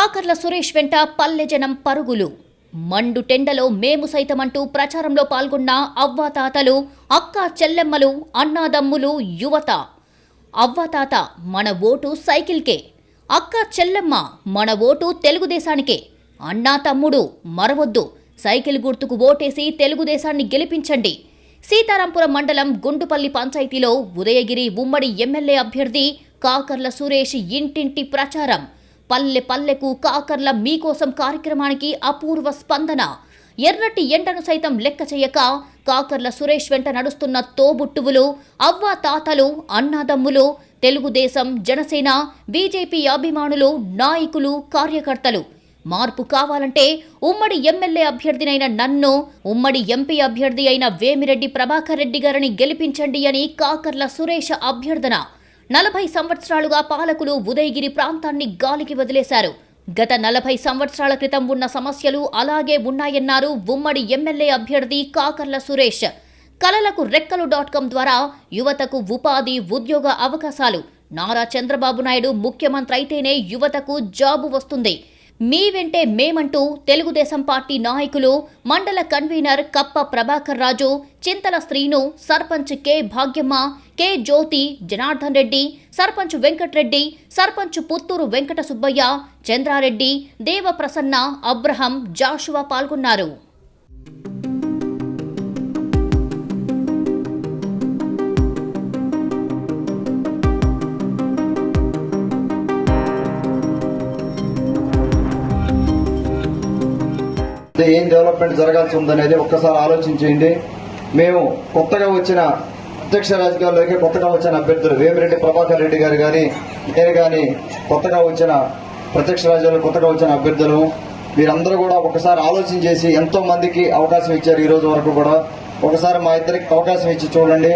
కాకర్ల సురేష్ వెంట పల్లె జనం పరుగులు. మండు టెండలో మేము సైతమంటూ ప్రచారంలో పాల్గొన్న అవ్వాతాతలు అక్క చెల్లెమ్మలు అన్నాదమ్ములు యువత. అవ్వాతాత మన ఓటు సైకిల్కే అక్క చెల్లెమ్మ మన ఓటు తెలుగుదేశానికే అన్నా తమ్ముడు మరవద్దు సైకిల్ గుర్తుకు ఓటేసి తెలుగుదేశాన్ని గెలిపించండి. సీతారాంపురం మండలం గుండుపల్లి పంచాయతీలో ఉదయగిరి ఉమ్మడి ఎమ్మెల్యే అభ్యర్థి కాకర్ల సురేష్ ఇంటింటి ప్రచారం. పల్లె పల్లెకు కాకర్ల మీకోసం కార్యక్రమానికి అపూర్వ స్పందన. ఎర్రటి ఎండను సైతం లెక్క చేయక కాకర్ల సురేష్ వెంట నడుస్తున్న తోబుట్టువులు అవ్వ తాతలు అన్నాదమ్ములు తెలుగుదేశం జనసేన బీజేపీ అభిమానులు నాయకులు కార్యకర్తలు. మార్పు కావాలంటే ఉమ్మడి ఎమ్మెల్యే అభ్యర్థినైన నన్ను ఉమ్మడి ఎంపీ అభ్యర్థి అయిన వేమిరెడ్డి ప్రభాకర్ రెడ్డి గారిని గెలిపించండి అని కాకర్ల సురేష్ అభ్యర్థన. నలభై సంవత్సరాలుగా పాలకులు ఉదయగిరి ప్రాంతాన్ని గాలికి వదిలేశారు. గత నలభై సంవత్సరాల క్రితం ఉన్న సమస్యలు అలాగే ఉన్నాయన్నారు ఉమ్మడి ఎమ్మెల్యే అభ్యర్థి కాకర్ల సురేష్. కలలకు రెక్కలు డాట్ కామ్ ద్వారా యువతకు ఉపాధి ఉద్యోగ అవకాశాలు. నారా చంద్రబాబు నాయుడు ముఖ్యమంత్రి అయితేనే యువతకు జాబు వస్తుంది. మీ వెంటే మేమంటూ తెలుగుదేశం పార్టీ నాయకులు మండల convener Kappa Prabhakar Raju Chintala Srinu sarpanch K Bhagyamma K Jyothi Janardhan Reddy sarpanch Venkatareddy sarpanch Puttur Venkata Subbaiah Chandrareddy Devaprasanna Abraham Joshua పాల్గొన్నారు. ఏం డెవలప్మెంట్ జరగాల్సి ఉందనేది ఒక్కసారి ఆలోచించేయండి. మేము కొత్తగా వచ్చిన అధ్యక్ష రాజకీయాల్లోకి కొత్తగా వచ్చిన అభ్యర్థులు వేమిరెడ్డి ప్రభాకర్ రెడ్డి గారు కానీ నేను కానీ కొత్తగా వచ్చిన ప్రత్యక్ష రాజ్యాల్లో కొత్తగా వచ్చిన అభ్యర్థులు వీరందరూ కూడా ఒకసారి ఆలోచన చేసి ఎంతో మందికి అవకాశం ఇచ్చారు ఈ రోజు వరకు కూడా. ఒకసారి మా ఇద్దరికి అవకాశం ఇచ్చి చూడండి.